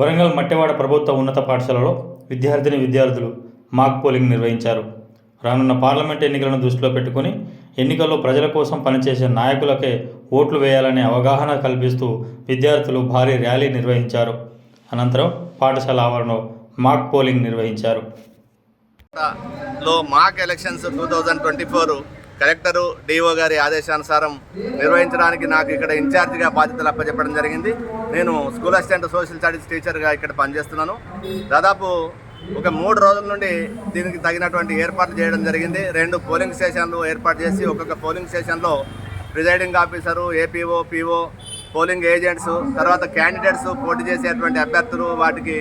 వరంగల్ మట్టెవాడ ప్రభుత్వ ఉన్నత పాఠశాలలో విద్యార్థిని విద్యార్థులు మాక్ పోలింగ్ నిర్వహించారు. రానున్న పార్లమెంట్ ఎన్నికలను దృష్టిలో పెట్టుకుని ఎన్నికల్లో ప్రజల కోసం పనిచేసే నాయకులకే ఓట్లు వేయాలనే అవగాహన కల్పిస్తూ విద్యార్థులు భారీ ర్యాలీ నిర్వహించారు. అనంతరం పాఠశాల ఆవరణలో మాక్ పోలింగ్ నిర్వహించారు. లో mock elections two thousand twenty four collector DO గారి ఆదేశానుసారం నిర్వహించడానికి నాకు ఇక్కడ ఇన్ఛార్జిగా బాధ్యతలు అప్పచెప్పడం జరిగింది. నేను స్కూల్ అసిస్టెంట్ సోషల్ స్టడీస్ టీచర్గా ఇక్కడ పనిచేస్తున్నాను. దాదాపు ఒక మూడు రోజుల నుండి దీనికి తగినటువంటి ఏర్పాట్లు చేయడం జరిగింది. రెండు పోలింగ్ స్టేషన్లు ఏర్పాటు చేసి ఒక్కొక్క పోలింగ్ స్టేషన్లో presiding officer APO PO polling agents తర్వాత క్యాండిడేట్స్ పోటీ చేసేటువంటి అభ్యర్థులు వాటికి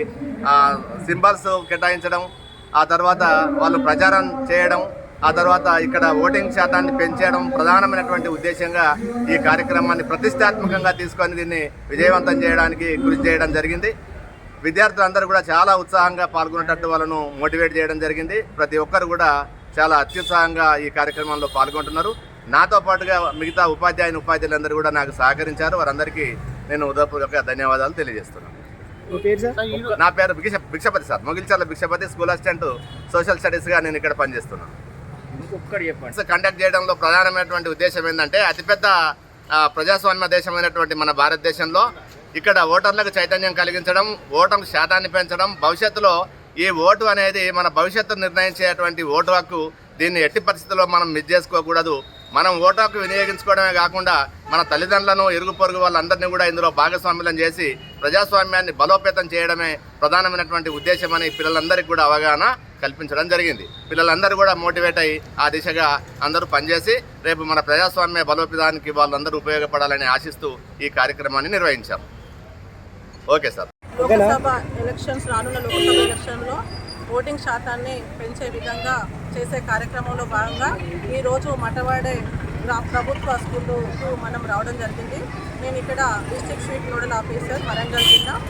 సింబల్స్ కేటాయించడం ఆ తర్వాత వాళ్ళు ప్రచారం చేయడం ఆ తర్వాత ఇక్కడ ఓటింగ్ శాతాన్ని పెంచడం ప్రధానమైనటువంటి ఉద్దేశంగా ఈ కార్యక్రమాన్ని ప్రతిష్టాత్మకంగా తీసుకొని దీన్ని విజయవంతం చేయడానికి కృషి చేయడం జరిగింది. విద్యార్థులందరూ కూడా చాలా ఉత్సాహంగా పాల్గొనేటట్టు వాళ్ళను మోటివేట్ చేయడం జరిగింది. ప్రతి ఒక్కరు కూడా చాలా అత్యుత్సాహంగా ఈ కార్యక్రమంలో పాల్గొంటున్నారు. నాతో పాటుగా మిగతా ఉపాధ్యాయుని ఉపాధ్యాయులందరూ కూడా నాకు సహకరించారు. వారందరికీ నేను ఉదయపూర్వక ధన్యవాదాలు తెలియజేస్తున్నాను. నా పేరు Bhiksha Bhikshapathi sir. Mogilcharla Bhikshapathi school assistant social స్టడీస్గా నేను ఇక్కడ పనిచేస్తున్నాను. ఒక్కటి చెప్పండి. కండక్ట్ చేయడంలో ప్రధానమైనటువంటి ఉద్దేశం ఏంటంటే అతిపెద్ద ప్రజాస్వామ్య దేశమైనటువంటి మన భారతదేశంలో ఇక్కడ ఓటర్లకు చైతన్యం కలిగించడం ఓటర్ల శాతాన్ని పెంచడం భవిష్యత్తులో ఈ ఓటు అనేది మన భవిష్యత్తు నిర్ణయించేటువంటి ఓటు హక్కు దీన్ని ఎట్టి పరిస్థితుల్లో మనం మిస్ చేసుకోకూడదు. మనం ఓటు హక్కు వినియోగించుకోవడమే కాకుండా మన తల్లిదండ్రులను ఇరుగు పొరుగు వాళ్ళందరినీ కూడా ఇందులో భాగస్వామ్యం చేసి ప్రజాస్వామ్యాన్ని బలోపేతం చేయడమే ప్రధానమైనటువంటి ఉద్దేశమని పిల్లలందరికీ కూడా అవగాహన. కల్పించడం జరిగింది. పిల్లలందరూ కూడా మోటివేట్ అయ్యి ఆ దిశగా అందరూ పనిచేసి రేపు మన ప్రజాస్వామ్య బలోపేతానికి వాళ్ళందరూ ఉపయోగపడాలని ఆశిస్తూ ఈ కార్యక్రమాన్ని నిర్వహించాం. Okay sir. లోకసభ ఎలక్షన్స్ రానున్న లోకసభ ఎలక్షన్లో ఓటింగ్ శాతాన్ని పెంచే విధంగా చేసే కార్యక్రమంలో భాగంగా ఈరోజు మటవాడే గ్రా- ప్రభుత్వ స్కూల్కు మనం రావడం జరిగింది. నేను ఇక్కడ district SVEEP nodal officer Warangal జిల్లా.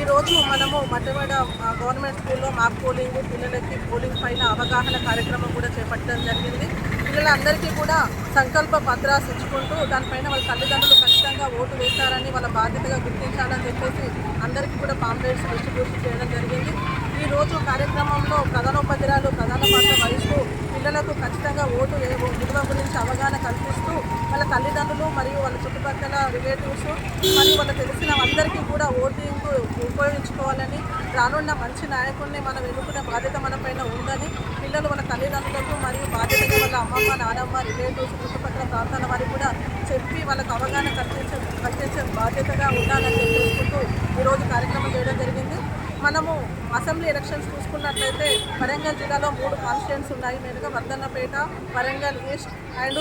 ఈరోజు మనము మట్టవాడ గవర్నమెంట్ స్కూల్లో మాక్ పోలింగ్ పిల్లలకి పోలింగ్ పైన అవగాహన కార్యక్రమం కూడా చేపట్టడం జరిగింది. పిల్లలందరికీ కూడా సంకల్ప పత్రాలు ఇచ్చుకుంటూ దానిపైన వాళ్ళ తల్లిదండ్రులు ఖచ్చితంగా ఓటు వేస్తారని వాళ్ళ బాధ్యతగా గుర్తించాలని చెప్పేసి అందరికీ కూడా పాంప్లెట్స్ డిస్ట్రిబ్యూషన్ చేయడం జరిగింది. ఈ రోజు కార్యక్రమంలో ప్రధానోపాధ్యాయులు ప్రధాన పాత్ర వహిస్తూ పిల్లలకు ఖచ్చితంగా ఓటు విలువ గురించి అవగాహన కల్పిస్తూ వాళ్ళ తల్లిదండ్రులు మరియు వాళ్ళ చుట్టుపక్కల రిలేటివ్స్ మరియు వాళ్ళ తెలిసిన అందరికీ కూడా ఓటింగ్ రానున్న మంచి నాయకుడిని మనం ఎన్నుకునే బాధ్యత మన పైన ఉందని పిల్లలు మన తల్లిదండ్రులకు మరియు బాధ్యతగా వాళ్ళ అమ్మమ్మ నానమ్మ రిలేటివ్స్ చుట్టుపక్కల ప్రాంతాల వారికి కూడా చెప్పి వాళ్ళకు అవగాహన కల్పించే కల్పించే బాధ్యతగా ఉండాలని తెలుసుకుంటూ ఈరోజు కార్యక్రమం చేయడం జరిగింది. మనము అసెంబ్లీ ఎలక్షన్స్ చూసుకున్నట్లయితే వరంగల్ జిల్లాలో మూడు కాన్స్టిట్యూన్స్ ఉన్నాయి. మెయిన్గా Wardhannapet Warangal east and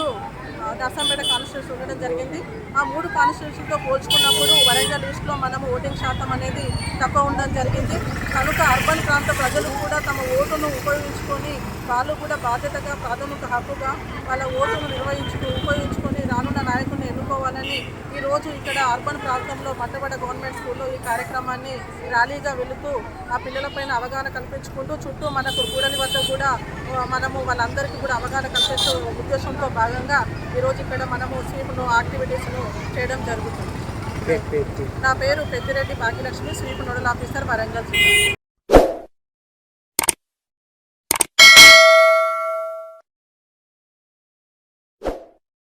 Narsampet constituencies ఉండడం జరిగింది. ఆ మూడు కాన్స్టిట్యూన్స్తో పోల్చుకున్నప్పుడు వరంగల్ ఈస్ట్లో మనము ఓటింగ్ శాతం అనేది తక్కువ ఉండడం జరిగింది. కనుక అర్బన్ ప్రాంత ప్రజలు కూడా తమ ఓటును ఉపయోగించుకొని వాళ్ళు కూడా బాధ్యతగా ప్రాథమిక హక్కుగా వాళ్ళ ఓటును నిర్వహించు ఎన్నుకోవాలని ఈరోజు ఇక్కడ అర్బన్ ప్రాంతంలో మట్టబడ గవర్నమెంట్ స్కూల్లో ఈ కార్యక్రమాన్ని ర్యాలీగా వెళుతూ ఆ పిల్లలపైన అవగాహన కల్పించుకుంటూ చుట్టూ మనకు కూడలి వద్ద కూడా మనము వాళ్ళందరికీ కూడా అవగాహన కల్పించే ఉద్దేశంతో భాగంగా ఈరోజు ఇక్కడ మనము స్వీప్ను యాక్టివిటీస్ను చేయడం జరుగుతుంది. నా పేరు Peddireddy Bhagyalakshmi SVEEP nodal officer Warangal జిల్లా.